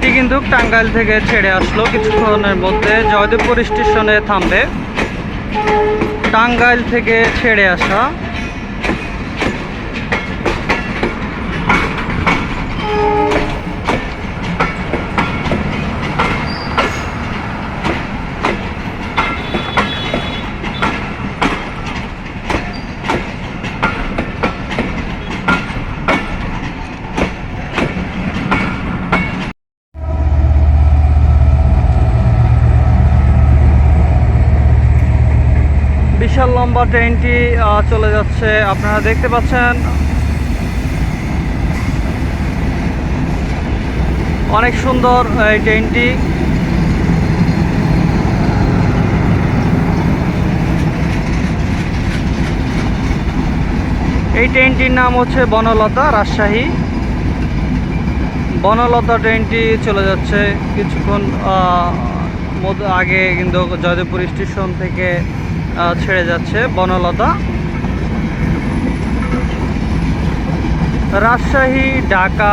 কিন্তু টাঙ্গাইল থেকে ছেড়ে আসলো কিছুক্ষণের মধ্যে জয়দেবপুর স্টেশনে থামবে। টাঙ্গাইল থেকে ছেড়ে আসা বিশাল লম্বা ট্রেনটি চলে যাচ্ছে। আপনারা দেখতে পাচ্ছেন, অনেক সুন্দর এই ট্রেনটি। এই ট্রেনটির নাম হচ্ছে বনলতা রাজশাহী। বনলতা ট্রেনটি চলে যাচ্ছে কিছুক্ষণ আগে কিন্তু জয়দেবপুর স্টেশন থেকে ছেড়ে যাচ্ছে বনলতা। রাজশাহী ঢাকা